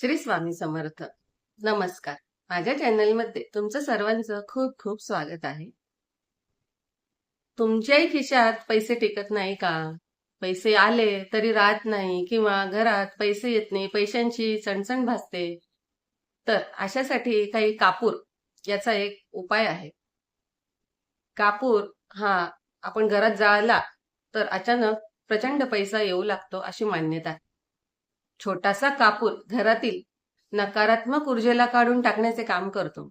श्री स्वामी समर्थ. नमस्कार. माझ्या चॅनलमध्ये तुमचं सर्वांचं खूप खूप स्वागत आहे. तुमच्याही खिशात पैसे टिकत नाही का? पैसे आले तरी राहत नाही किंवा घरात पैसे येत नाही पैशांची चणचण भासते. तर अशासाठी काही कापूर याचा एक उपाय आहे. कापूर हा आपण घरात जाळला तर अचानक प्रचंड पैसा येऊ लागतो अशी मान्यता. आहे छोटासा कापूर घरातील नकारात्मक ऊर्जेला काढून टाकण्याचे काम करतो.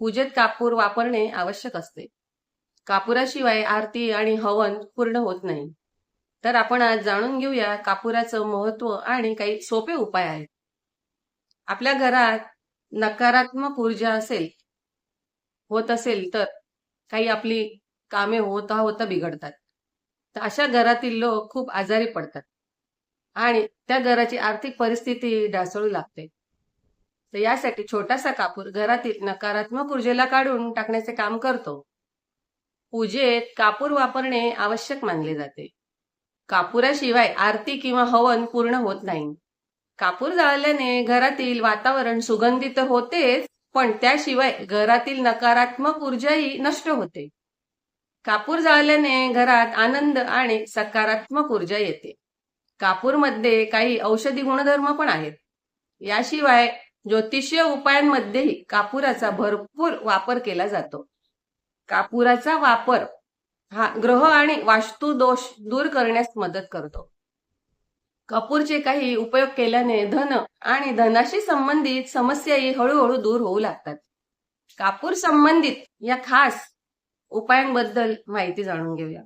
पूजेत कापूर वापरणे आवश्यक असते. कापुराशिवाय आरती आणि हवन पूर्ण होत नाही. तर आपण आज जाणून घेऊया कापुराचं महत्त्व आणि काही सोपे उपाय आहेत. आपल्या घरात नकारात्मक ऊर्जा असेल होत असेल तर काही आपली कामे होता होता बिघडतात. तर अशा घरातील लोक खूप आजारी पडतात. आणि त्या घराची आर्थिक परिस्थिती ढासळू लागते. तर यासाठी छोटासा कापूर घरातील नकारात्मक ऊर्जेला काढून टाकण्याचे काम करतो. पूजेत कापूर वापरणे आवश्यक मानले जाते. कापुराशिवाय आरती किंवा हवन पूर्ण होत नाही. कापूर जाळल्याने घरातील वातावरण सुगंधित तर होतेच पण त्याशिवाय घरातील नकारात्मक ऊर्जाही नष्ट होते. कापूर जाळल्याने घरात आनंद आणि सकारात्मक ऊर्जा येते. कापूरमध्ये काही औषधी गुणधर्म पण आहेत. याशिवाय ज्योतिषीय उपायांमध्येही कापुराचा भरपूर वापर केला जातो. कापुराचा वापर हा ग्रह आणि वास्तू दोष दूर करण्यास मदत करतो. कपूरचे काही उपयोग केल्याने धन आणि धनाशी संबंधित समस्याही हळूहळू दूर होऊ लागतात. कापूर संबंधित या खास उपायांबद्दल माहिती जाणून घेऊया.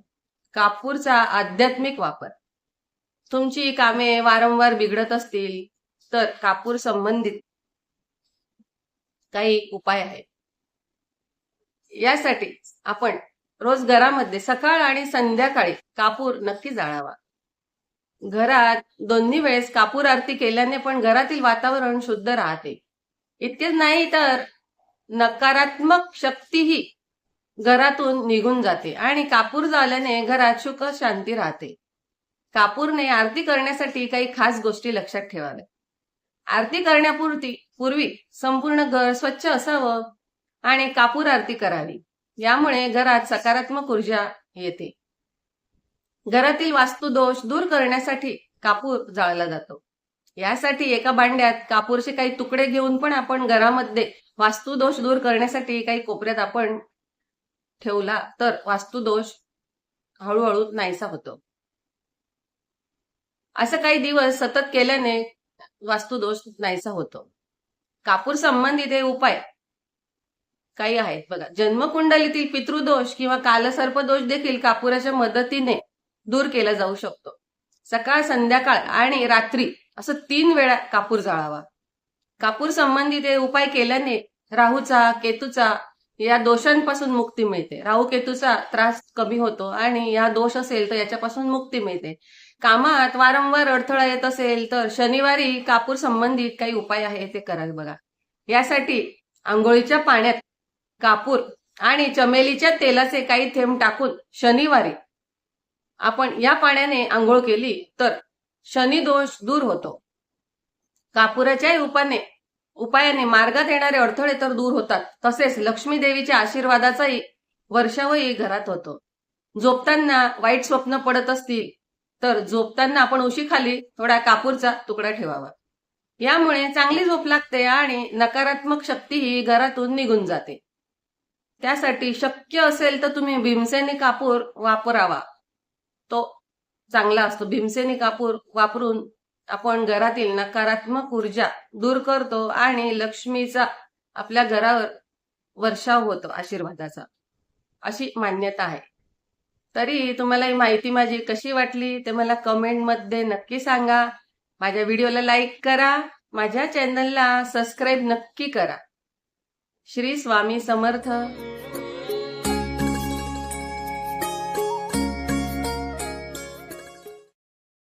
कापूरचा आध्यात्मिक वापर. तुमची कामे वारंवार बिघडत असतील तर कापूर संबंधित काही उपाय आहेत. यासाठी आपण रोज घरामध्ये सकाळ आणि संध्याकाळी कापूर नक्की जाळावा. घरात दोन्ही वेळेस कापूर आरती केल्याने पण घरातील वातावरण शुद्ध राहते. इतकेच नाही तर नकारात्मक शक्तीही घरातून निघून जाते आणि कापूर जाल्याने घरात सुख शांती राहते. कापूरने आरती करण्यासाठी काही खास गोष्टी लक्षात ठेवाव्या आरती करण्यापूर्वी पूर्वी संपूर्ण घर स्वच्छ असावं आणि कापूर आरती करावी. यामुळे घरात सकारात्मक ऊर्जा येते. घरातील वास्तुदोष दूर करण्यासाठी कापूर जाळला जातो. यासाठी एका भांड्यात कापूरचे काही तुकडे घेऊन पण आपण घरामध्ये वास्तुदोष दूर करण्यासाठी काही कोपऱ्यात आपण ठेवला तर वास्तुदोष हळूहळू नाहीसा होतो. असं काही दिवस सतत केल्याने वास्तुदोष नाहीसा होतो. कापूर संबंधित हे उपाय काही आहेत. बघा जन्मकुंडलीतील पितृदोष किंवा कालसर्पदोष देखील कापुराच्या मदतीने दूर केला जाऊ शकतो. सकाळ संध्याकाळ आणि रात्री असं तीन वेळा कापूर जाळावा. कापूर संबंधित हे उपाय केल्याने राहूचा केतूचा या दोषांपासून मुक्ती मिळते. राहू केतूचा त्रास कमी होतो आणि या दोष असेल तर याच्यापासून मुक्ती मिळते. कामात वारंवार अडथळा येत असेल तर शनिवारी कापूर संबंधित काही उपाय आहे ते करा बघा. यासाठी आंघोळीच्या पाण्यात कापूर आणि चमेलीच्या तेलाचे काही थेंब टाकून शनिवारी आपण या पाण्याने आंघोळ केली तर शनी दोष दूर होतो. कापुराच्याही उपाने उपायाने मार्गात येणारे अडथळे तर दूर होतात. तसेच लक्ष्मी देवीच्या आशीर्वादाचाही वर्षावही घरात होतो. झोपताना वाईट स्वप्न पडत असतील तर झोपताना आपण उशीखाली थोडा कापूरचा तुकडा ठेवावा. यामुळे चांगली झोप लागते आणि नकारात्मक शक्ती ही घरातून निघून जाते. त्यासाठी शक्य असेल तर तुम्ही भीमसेनी कापूर वापरावा. तो चांगला असतो. भीमसेनी कापूर वापरून आपण घरातील नकारात्मक ऊर्जा दूर करतो आणि लक्ष्मीचा आपल्या घरावर वर्षाव होतो आशीर्वादाचा. अशी मान्यता आहे. तरी तुम्हाला ही माहिती माझी कशी वाटली ते मला कमेंटमध्ये नक्की सांगा. माझ्या व्हिडिओला लाईक करा. माझ्या चॅनलला सबस्क्राईब नक्की करा. श्री स्वामी समर्थ.